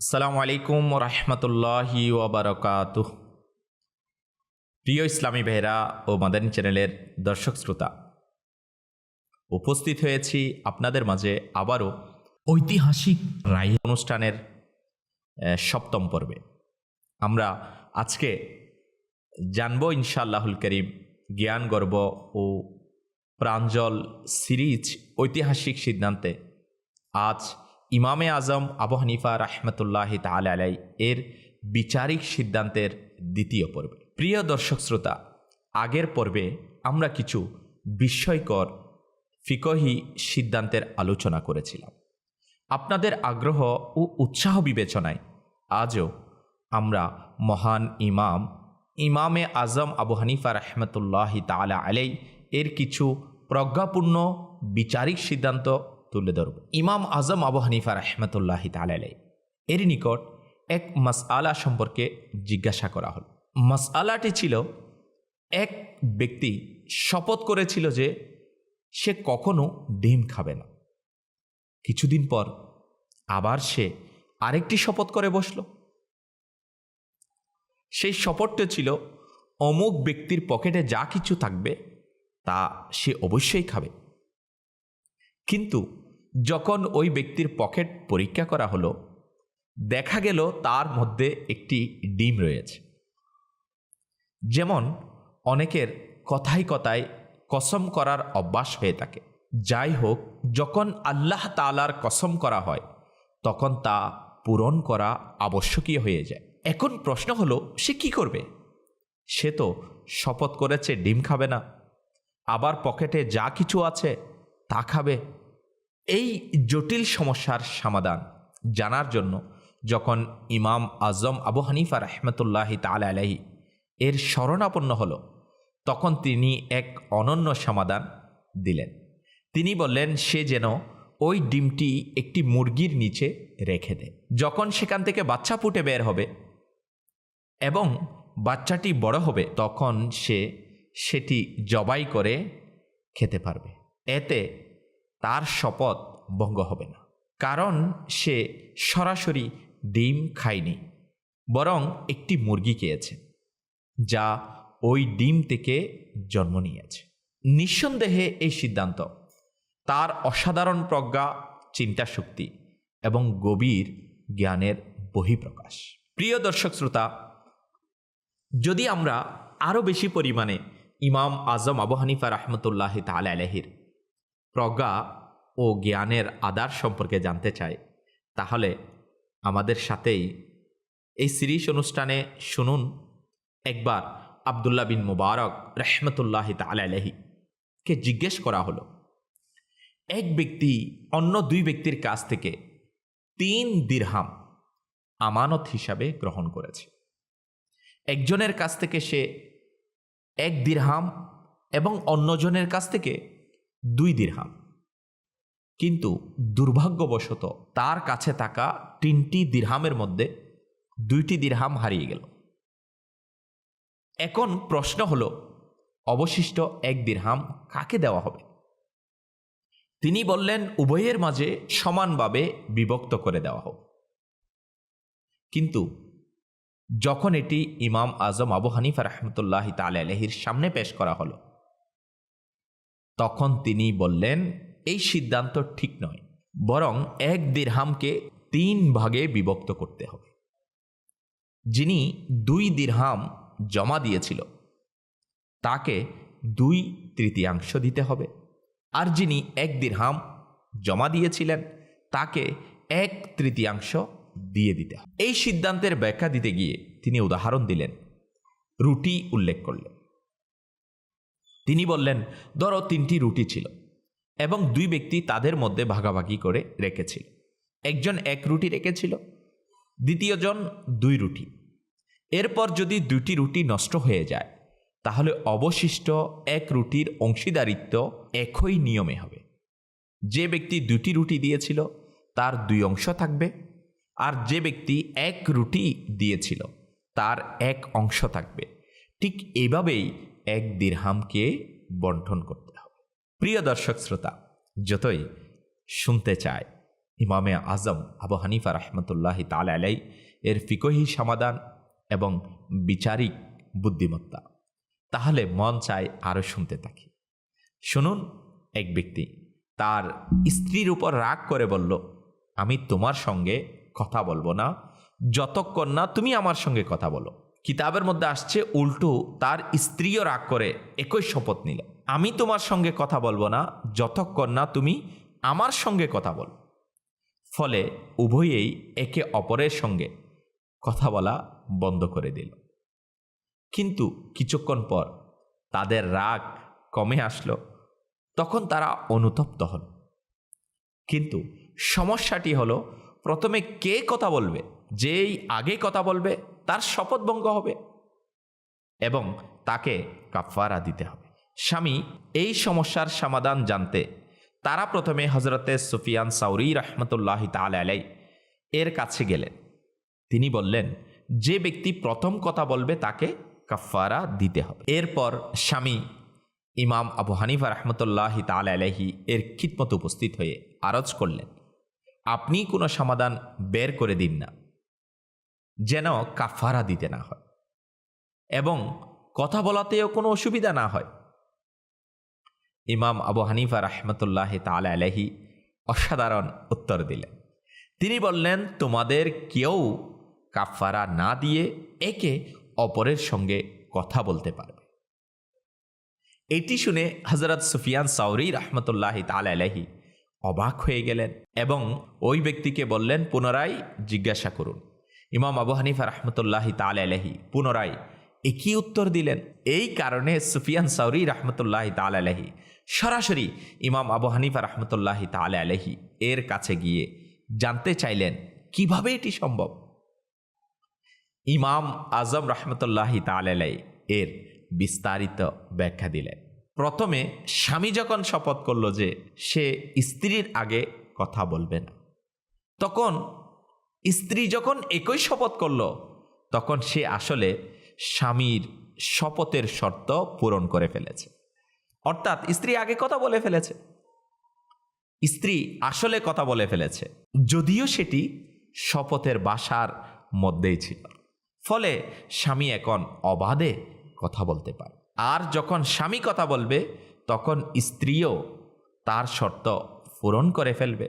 আসসালামু আলাইকুম রহমতুল্লাহি ওবরকাত প্রিয় ইসলামী বেহরা ও মাদানী চ্যানেলের দর্শক শ্রোতা, উপস্থিত হয়েছি আপনাদের মাঝে আবারও ঐতিহাসিক রায় অনুষ্ঠানের সপ্তম পর্বে। আমরা আজকে জানব ইনশাআল্লাহুল করিম জ্ঞান, গর্ব ও প্রাঞ্জল সিরিজ ঐতিহাসিক সিদ্ধান্তে। আজ ইমামে আজম আবু হানিফা রাহমাতুল্লাহ তালা আলাই এর বিচারিক সিদ্ধান্তের দ্বিতীয় পর্বে। প্রিয় দর্শক শ্রোতা, আগের পর্বে আমরা কিছু বিস্ময়কর ফিকহি সিদ্ধান্তের আলোচনা করেছিলাম। আপনাদের আগ্রহ ও উৎসাহ বিবেচনায় আজও আমরা মহান ইমাম, ইমামে আজম আবু হানিফা রহমতুল্লাহ তালা আলাই এর কিছু প্রজ্ঞাপূর্ণ বিচারিক সিদ্ধান্ত তুলে ধরব। ইমাম আজম আবু হানিফা রহমতুল্লাহ তালা আলাই এর নিকট এক মাসআলা সম্পর্কে জিজ্ঞাসা করা হল। মাসআলাটি ছিল, এক ব্যক্তি শপথ করেছিল যে সে কখনো ডিম খাবে না। কিছুদিন পর আবার সে আরেকটি শপথ করে বসল। সেই শপথটি ছিল, অমুক ব্যক্তির পকেটে যা কিছু থাকবে তা সে অবশ্যই খাবে। কিন্তু যখন ওই ব্যক্তির পকেট পরীক্ষা করা হলো, দেখা গেল তার মধ্যে একটি ডিম রয়েছে। যেমন অনেকের কথাই কথায় কসম করার অভ্যাস হয়ে থাকে। যাই হোক, যখন আল্লাহ তালার কসম করা হয়, তখন তা পূরণ করা আবশ্যকীয় হয়ে যায়। এখন প্রশ্ন হলো, সে কি করবে? সে তো শপথ করেছে, ডিম খাবে না। আবার পকেটে যা কিছু আছে, তা খাবে। এই জটিল সমস্যার সমাধান জানার জন্য যখন ইমাম আজম আবু হানিফা রহমতুল্লাহ তাল আলাহি এর শরণাপন্ন হল, তখন তিনি এক অনন্য সমাধান দিলেন। তিনি বললেন, সে যেন ওই ডিমটি একটি মুরগির নিচে রেখে দেয়। যখন সেখান থেকে বাচ্চা ফুটে বের হবে এবং বাচ্চাটি বড় হবে, তখন সে সেটি জবাই করে খেতে পারবে। এতে তার শপথ ভঙ্গ হবে না। কারণ সে সরাসরি ডিম খায়নি, বরং একটি মুরগি খেয়েছে, যা ওই ডিম থেকে জন্ম নিয়েছে। নিঃসন্দেহে এই সিদ্ধান্ত তার অসাধারণ প্রজ্ঞা, চিন্তা শক্তি এবং গভীর জ্ঞানের বহিঃপ্রকাশ। প্রিয় দর্শক শ্রোতা, যদি আমরা আরও বেশি পরিমাণে ইমাম আজম আবু হানিফা রহমতুল্লাহ তাল আলহির প্রজ্ঞা ও জ্ঞানের আদার সম্পর্কে জানতে চাই। তাহলে আমাদের সাথেই এই সিরিজ অনুষ্ঠানে শুনুন একবার আবদুল্লাহ বিন মুবারক রহমতুল্লাহ তাল আলহি কে জিজ্ঞেস করা হলো। এক ব্যক্তি অন্য দুই ব্যক্তির কাছ থেকে তিন দিরহাম আমানত হিসাবে গ্রহণ করেছে। একজনের কাছ থেকে সে এক দিরহাম এবং অন্যজনের কাছ থেকে দুই দিরহাম। কিন্তু দুর্ভাগ্যবশত তার কাছে থাকা তিনটি দিরহামের মধ্যে দুইটি দিরহাম হারিয়ে গেল। এখন প্রশ্ন হলো, অবশিষ্ট এক দিরহাম কাকে দেওয়া হবে? তিনি বললেন, উভয়ের মাঝে সমানভাবে বিভক্ত করে দেওয়া হোক। কিন্তু যখন এটি ইমাম আজম আবু হানিফা রহমতুল্লাহ তাল আলহির সামনে পেশ করা হলো তখন তিনি বললেন, এই সিদ্ধান্ত ঠিক নয়, বরং এক দিরহামকে তিন ভাগে বিভক্ত করতে হবে। যিনি দুই দিরহাম জমা দিয়েছিল, তাকে দুই তৃতীয়াংশ দিতে হবে, আর যিনি এক দিরহাম জমা দিয়েছিলেন, তাকে এক তৃতীয়াংশ দিয়ে দিতে হবে। এই সিদ্ধান্তের ব্যাখ্যা দিতে গিয়ে তিনি উদাহরণ দিলেন, রুটি উল্লেখ করলেন। তিনি বললেন, ধরো তিনটি রুটি ছিল এবং দুই ব্যক্তি তাদের মধ্যে ভাগাভাগি করে রেখেছিল। একজন এক রুটি রেখেছিল, দ্বিতীয়জন দুই রুটি। এরপর যদি দুটি রুটি নষ্ট হয়ে যায়, তাহলে অবশিষ্ট এক রুটির অংশীদারিত্ব একই নিয়মে হবে। যে ব্যক্তি দুটি রুটি দিয়েছিল, তার দুই অংশ থাকবে, আর যে ব্যক্তি এক রুটি দিয়েছিল, তার এক অংশ থাকবে। ঠিক এভাবেই এক দিরহামকে বন্টন করতে হবে। প্রিয় দর্শক শ্রোতা, যতই শুনতে চায়, ইমামে আজম আবু হানিফা রহমতুল্লাহ তাল আলাই এর ফিকহি সমাধান এবং বিচারিক বুদ্ধিমত্তা, তাহলে মন চায় আরও শুনতে থাকি। শুনুন, এক ব্যক্তি তার স্ত্রীর উপর রাগ করে বলল, আমি তোমার সঙ্গে কথা বলব না, যতক্ষণ না তুমি আমার সঙ্গে কথা বলো। কিতাবের মধ্যে আসছে উল্টো, তার স্ত্রীও রাগ করে, একই শপথ নিল। আমি তোমার সঙ্গে কথা বলব না, যতক্ষণ না তুমি আমার সঙ্গে কথা বল। ফলে উভয়েই একে অপরের সঙ্গে কথা বলা বন্ধ করে দিল। কিন্তু কিছুক্ষণ পর তাদের রাগ কমে আসলো, তখন তারা অনুতপ্ত হল। কিন্তু সমস্যাটি হলো, প্রথমে কে কথা বলবে? যেই আগে কথা বলবে, তার শপথভঙ্গ হবে এবং তাকে কাফারা দিতে হবে। স্বামী, এই সমস্যার সমাধান জানতে তারা প্রথমে হজরতে সুফিয়ান সাউরি রহমতুল্লাহ তাল আলাই এর কাছে গেলেন। তিনি বললেন, যে ব্যক্তি প্রথম কথা বলবে, তাকে কাফারা দিতে হবে। এরপর স্বামী ইমাম আবু হানিফা রহমতুল্লাহ তাল আলাহি এর খিদমত উপস্থিত হয়ে আরজ করলেন, আপনি কোনো সমাধান বের করে দিন না। যেন কাফারা দিতে না হয় এবং কথা বলাতেও কোনো অসুবিধা না হয়। ইমাম আবু হানিফা রহমতুল্লাহ তাল আলহি অসাধারণ উত্তর দিলেন। তিনি বললেন, তোমাদের কেউ কাফারা না দিয়ে একে অপরের সঙ্গে কথা বলতে পারবে। এটি শুনে হজরত সুফিয়ান সাউরি রহমতুল্লাহ তাল আলহি অবাক হয়ে গেলেন এবং ওই ব্যক্তিকে বললেন, পুনরায় জিজ্ঞাসা করুন। ইমাম আবু হানিফা রহমতুল্লাহ তাল আলহি পুনরায় একই উত্তর দিলেন, এই কারণে সুফিয়ান সাউরি রহমতুল্লাহ তাল আলহি সরাসরি ইমাম আবু হানিফা রহমতুল্লাহ তাল আলহি এর কাছে গিয়ে জানতে চাইলেন, কীভাবে এটি সম্ভব? ইমাম আজম রহমতুল্লাহ তালাই এর বিস্তারিত ব্যাখ্যা দিলেন। প্রথমে স্বামী যখন শপথ করল যে সে স্ত্রীর আগে কথা বলবে না, তখন স্ত্রী যখন একই শপথ করল, তখন সে আসলে স্বামীর শপথের শর্ত পূরণ করে ফেলেছে। অর্থাৎ স্ত্রী আগে কথা বলে ফেলেছে। স্ত্রী আসলে কথা বলে ফেলেছে। যদিও সেটি শপথের বাসার মধ্যেই ছিল। ফলে স্বামী এখন অবাধে কথা বলতে পারে। আর যখন স্বামী কথা বলবে, তখন স্ত্রীও তার শর্ত পূরণ করে ফেলবে।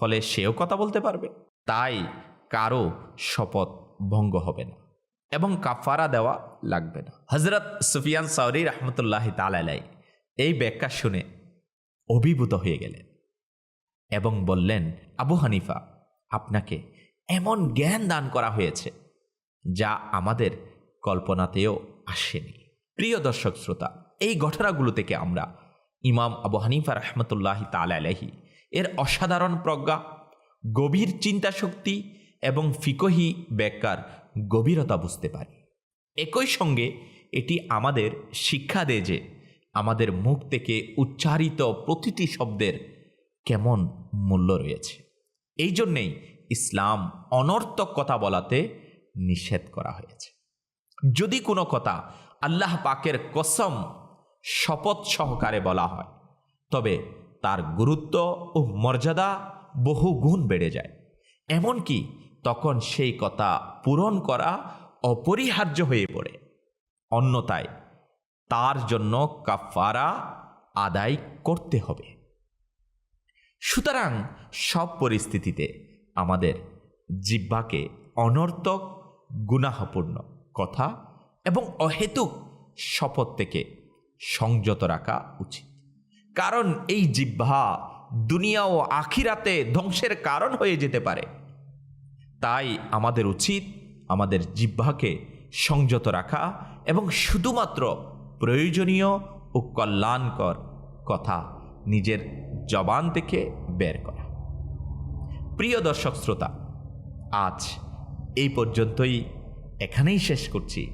ফলে সেও কথা বলতে পারবে। তাই কারও শপথ ভঙ্গ হবে না এবং কাফারা দেওয়া লাগবে না। হজরত সুফিয়ান সাউরি রহমতুল্লাহ তালাই এই ব্যাখ্যা শুনে অভিভূত হয়ে গেলেন এবং বললেন, আবু হানিফা, আপনাকে এমন জ্ঞান দান করা হয়েছে যা আমাদের কল্পনাতেও আসেনি। প্রিয় দর্শক শ্রোতা, এই ঘটনাগুলো থেকে আমরা ইমাম আবু হানিফা রহমতুল্লাহ তাল আলহি এর অসাধারণ প্রজ্ঞা, গভীর চিন্তা শক্তি এবং ফিকহি ব্যাখ্যার গভীরতা বুঝতে পারি। একই সঙ্গে এটি আমাদের শিক্ষা দেয় যে আমাদের মুখ থেকে উচ্চারিত প্রতিটি শব্দের কেমন মূল্য রয়েছে। এই জন্যেই ইসলাম অনর্থক কথা বলাতে নিষেধ করা হয়েছে। যদি কোনো কথা আল্লাহ পাকের কসম শপথ সহকারে বলা হয়, তবে তার গুরুত্ব ও মর্যাদা বহু গুণ বেড়ে যায়। এমনকি তখন সেই কথা পূরণ করা অপরিহার্য হয়ে পড়ে। অন্যতায় তার জন্য কাফারা আদায় করতে হবে। সুতরাং সব পরিস্থিতিতে আমাদের জিব্বাকে অনর্থক, গুনাহপূর্ণ কথা এবং অহেতুক শপথ থেকে সংযত রাখা উচিত। কারণ এই জিহ্বা দুনিয়া ও আখিরাতে ধ্বংসের কারণ হয়ে যেতে পারে। তাই আমাদের উচিত আমাদের জিহ্বাকে সংযত রাখা এবং শুধুমাত্র প্রয়োজনীয় ও কল্যাণকর কথা নিজের জবান থেকে বের করা। প্রিয় দর্শক শ্রোতা, আজ এই পর্যন্তই। এখানেই শেষ করছি।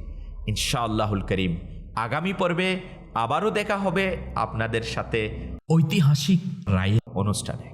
ইনশাআল্লাহুল করিম। আগামী পর্বে আবারও দেখা হবে আপনাদের সাথে ঐতিহাসিক রায় অনুষ্ঠানে।